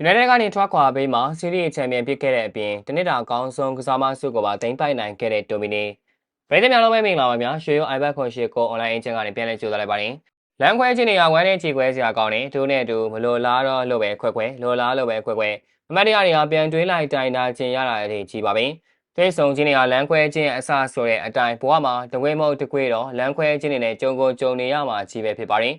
United ကနေထွက်ခွာပေးမှာစီးရီးချန်ပီယံဖြစ်ခဲ့တဲ့အပြင်တနစ်တာအကောင်းဆုံးကစားမဆုကိုပါတင်ပိုက်နိုင်ခဲ့တဲ့တိုမီနီပရိသတ်များလုံးပဲမင်္ဂလာပါဗျာရွှေရိုး iPad ခွန်ရှိကို online အချင်းကနေပြန်လည်ကြိုဆိုလိုက်ပါတယ်လမ်းခွဲခြင်းတွေကဝမ်းနဲ့ချီခွဲစရာကောင်းတယ်သူနဲ့အတူမလိုလားတော့လို့ပဲခွဲခွဲလိုလားလို့ပဲခွဲခွဲအမတ်တရားတွေကပြန်တွေးလိုက်တိုင်တာခြင်းရတာတွေကြီးပါပဲသွေးဆုံခြင်းတွေကလမ်းခွဲခြင်းအစဆိုတဲ့အတိုင်းဘဝမှာတကွေးမဟုတ်တကွေးတော့လမ်းခွဲခြင်းတွေနဲ့ကြုံကိုကြုံနေရမှာကြီးပဲဖြစ်ပါတယ်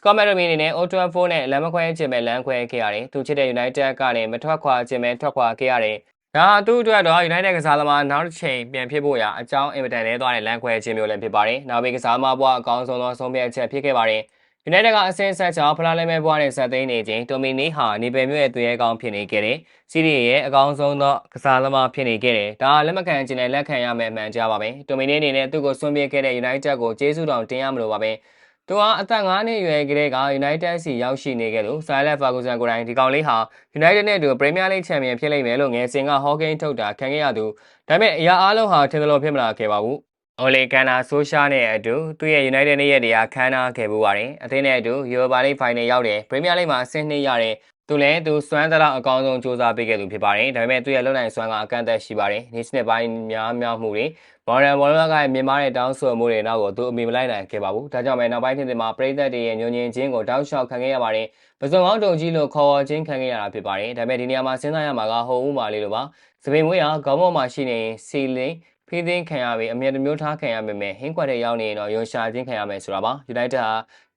စကော့မက်ရမီအနေနဲ့ Old Trafford နဲ့လမ်းမခွဲခြင်းပဲလမ်းခွဲခဲ့ရတယ်။သူချစ်တဲ့ United ကနေမထွက်ခွာခြင်းပဲထွက်ခွာခဲ့ရတယ်။ဒါသူ့အတွက်တော့ United ကစားသမားနောက်တစ်ချိန်ပြန်ဖြစ်ဖို့ရာအကြောင်းအင်မတန်လဲသွားတဲ့လမ်းခွဲခြင်းမျိုးလည်းဖြစ်ပါတယ်။နောက်ပြီးကစားသမားဘဝအကောင်းဆုံးသောဆုံးဖြတ်ချက်ဖြစ်ခဲ့ပါတယ်။ United ကအဆင့်ဆက်ချောင်းဖလားလဲမဲ့ဘဝနဲ့ဆက်သိမ်းနေခြင်းတိုမီနီဟာနေပယ်မြို့ရဲ့သူရဲကောင်းဖြစ်နေခဲ့တယ်။စီးရီးရဲ့အကောင်းဆုံးသောကစားသမားဖြစ်နေခဲ့တယ်။ဒါလက်မခံခြင်းနဲ့လက်ခံရမယ်မှန်ကြပါပဲ။တိုမီနီအနေနဲ့သူ့ကိုဆွံ့ပြခဲ့တဲ့ United ကိုကျေးဇူးတော်တင်ရမလို့ပါပဲ။ သူဟာအသက်9နှစ်အရွယ်ကလေးက United စီရောက်ရှိနေခဲ့လို့ Sir Alex Ferguson ကိုယ်တိုင်ဒီကောင်လေးဟာ United နဲ့အတူ Premier League Champion ဖြစ်လိမ့်မယ်လို့ငယ်စဉ်က Hawking ထုတ်တာခံခဲ့ရသူဒါပေမဲ့အရာအားလုံးဟာထင်သလိုဖြစ်မလာခဲ့ပါဘူး။ Ole Gunnar Solskjaer နဲ့အတူသူ့ရဲ့ United နဲ့ရဲ့တရားခန်းနာခဲ့ပူပါတယ်။အသင်းနဲ့အတူ Europa League Final ရောက်တယ်။ Premier League မှာအဆင့်နှစ်ရတဲ့ သူလည်းသူစွမ်းသလောက်အကောင်းဆုံးစူးစမ်းပေးခဲ့သူဖြစ်ပါတယ်။ဒါပေမဲ့သူ့ရဲ့လုံနိုင်စွမ်းကအကန့်အသတ်ရှိပါတယ်။နေ့စဉ်ပိုင်းများများမှုတွေမော်ရန်ဘော်လောကရဲ့မြင်မာတဲ့တောင်းဆိုမှုတွေနောက်ကိုသူအမိမလိုက်နိုင်ခဲ့ပါဘူး။ဒါကြောင့်ပဲနောက်ပိုင်းနှစ်တွေမှာပရိသတ်တွေရဲ့ညွန်ညင်ခြင်းကိုတောက်လျှောက်ခံခဲ့ရပါတယ်။ပစုံကောင်းတုံကြီးလို့ခေါ်ဝေါ်ခြင်းခံခဲ့ရတာဖြစ်ပါတယ်။ဒါပေမဲ့ဒီနေရာမှာစဉ်းစားရမှာကဟိုဦးမာလေးလိုပါ။စပင်မွေးဟာခေါင်းပေါ်မှာရှိနေစီလင်းဖီးသိမ်းခံရပြီးအမြဲတမျိုးထားခံရပေမဲ့ဟင်းကွက်တဲ့ရောက်နေရင်တော့ရုံရှာခြင်းခံရမယ်ဆိုတာပါ။ United ဟာ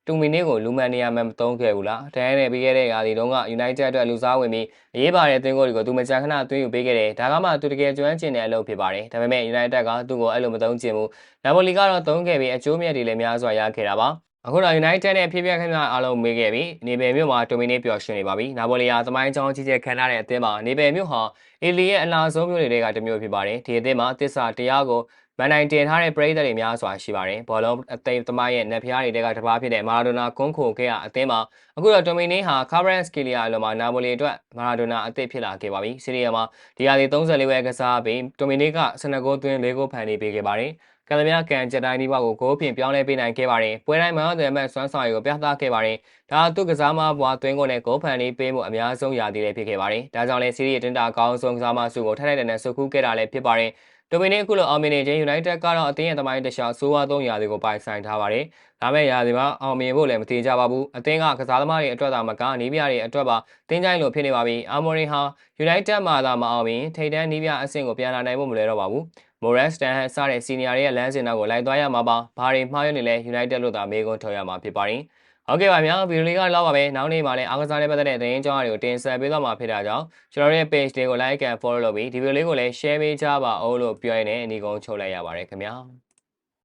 တူမီနီကိုလူမန်နေရာမှာမသုံးခဲ့ဘူးလား။တန်းနဲ့ပြီးခဲ့တဲ့ရာသီတုန်းက United အတွက်လူစားဝင်ပြီးအရေးပါတဲ့အသင်းကိုတွေကိုသူမကြာခဏအသွင်းယူပေးခဲ့တယ်။ဒါကမှသူတကယ်ကျွမ်းကျင်တဲ့အလုပ်ဖြစ်ပါတယ်။ဒါပေမဲ့ United ကသူ့ကိုအဲ့လိုမသုံးချင်ဘူး။နာပိုလီကတော့သုံးခဲ့ပြီးအကျိုးမြတ်တွေလည်းများစွာရခဲ့တာပါ။အခုတော့ United နဲ့ဖြစ်ပျက်ခင်းများအားလုံးမေးခဲ့ပြီးနေပယ်မြို့မှာတိုမီနီပျော်ရွှင်နေပါပြီ။နာပိုလီယာသမိုင်းကြောင်းကြီးကျယ်ခံရတဲ့အသင်းမှာနေပယ်မြို့ဟာအီလီရဲ့အလားဆုံးမြို့တွေကတမျိုးဖြစ်ပါတယ်။ဒီအသင်းမှာတစ္ဆာတရားကို မန်နိုင်တင်ထားတဲ့ပရိသတ်တွေများစွာရှိပါတယ်။ဘောလုံးအသိသမားရဲ့နက်ဖျားတွေကတပါးဖြစ်တဲ့မာရာဒိုနာကွန်းခိုခဲ့ရအသင်းမှာအခုတော့တိုမီနီဟာကာဘရန်စကီလီယာအလုံးမှာနာပိုလီအတွက်မာရာဒိုနာအသစ်ဖြစ်လာခဲ့ပါပြီ။စီးရီးယားမှာဒီရာသီ34ဝဲကစားပြီးတိုမီနီက12ဂိုးသွင်း4ဂိုးဖန်တီးပေးခဲ့ပါတယ်။ကလမြကန်ဂျက်တိုင်းဒီဘကိုဂိုးဖြင့်ပြောင်းလဲပေးနိုင်ခဲ့ပါတယ်။ပွဲတိုင်းမှာတယ်မတ်စွမ်းဆောင်ရည်ကိုပြသခဲ့ပါတယ်။ဒါသူကစားမဘွားသွင်းကိုနဲ့ဂိုးဖန်တီးပေးမှုအများဆုံးရာသီလည်းဖြစ်ခဲ့ပါတယ်။ဒါကြောင့်လည်းစီးရီးယားတင်တာအကောင်းဆုံးကစားမစုကိုထိုက်ထိုက်တန်တန်ဆုတ်ခူးခဲ့တာလည်းဖြစ်ပါတယ်။ ဒိုမီနီအခုလိုအောင်မြင်နေခြင်း United ကတော့အသင်းရဲ့သမိုင်းတခြားဆိုးဝါးသုံးရာတွေကိုပိုင်ဆိုင်ထားပါတယ်။ဒါမဲ့ရာသီမှာအောင်မြင်ဖို့လည်းမသေးကြပါဘူး။အသင်းကကစားသမားတွေအတွက်သာမကနီးပြတွေအတွက်ပါတင်းကြိုင်လို့ဖြစ်နေပါပြီ။အာမိုရီဟာ United မှာသာမအောင်မြင်ထိပ်တန်းနီးပြအဆင့်ကိုပြန်လာနိုင်ဖို့မလွယ်တော့ပါဘူး။ Morris Stanhan စတဲ့ senior တွေရဲ့လမ်းစဉ်နောက်ကိုလိုက်သွားရမှာပါ။ဘာတွေမှားရနေလဲ United လို့သာမေးခွန်းထုတ်ရမှာဖြစ်ပါတယ်။ ဟုတ်ကဲ့ပါဗျာဗီဒီယိုလေးကတော့ပါပဲနောက်နေ့မှာလည်းအားကစားနဲ့ပတ်သက်တဲ့သတင်းကြောင်းတွေကိုတင်ဆက်ပေးသွားမှာဖြစ်တာကြောင့်ကျွန်တော်ရဲ့ page လေးကို like and follow လုပ်ပြီးဒီဗီဒီယိုလေးကိုလည်း share ပေးကြပါဦးလို့ပြောရင်းနဲ့အနီကုန်းချုပ်လိုက်ရပါတယ်ခင်ဗျာ